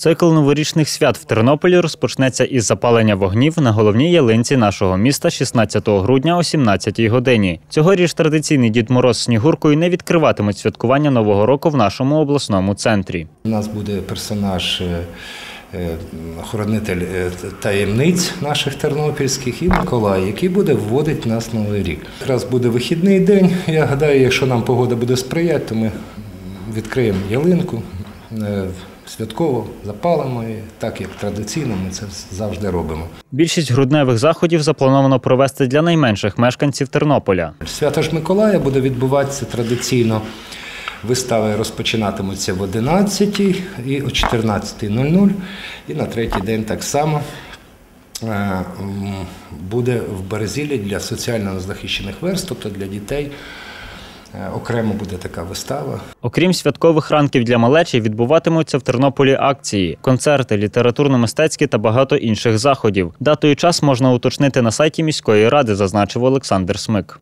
Цикл новорічних свят в Тернополі розпочнеться із запалення вогнів на головній ялинці нашого міста 16 грудня о 17 годині. Цьогоріч традиційний Дід Мороз з Снігуркою не відкриватимуть святкування Нового року в нашому обласному центрі. У нас буде персонаж, е, е, охоронитель е, таємниць наших тернопільських і Миколай, який буде вводити нас Новий рік. Якраз буде вихідний день. Я гадаю, якщо нам погода буде сприяти, то ми відкриємо ялинку. Е, Святково запалимо і так як традиційно ми це завжди робимо. Більшість грудневих заходів заплановано провести для найменших мешканців Тернополя. Свято ж Миколая буде відбуватися традиційно. Вистави розпочинатимуться в 11 і о 14.00. І на третій день так само е, буде в Березілі для соціально захищених верст, тобто для дітей. Е, Окремо буде така вистава. Окрім святкових ранків для малечі, відбуватимуться в Тернополі акції, концерти, літературно-мистецькі та багато інших заходів. Дату і час можна уточнити на сайті міської ради, зазначив Олександр Смик.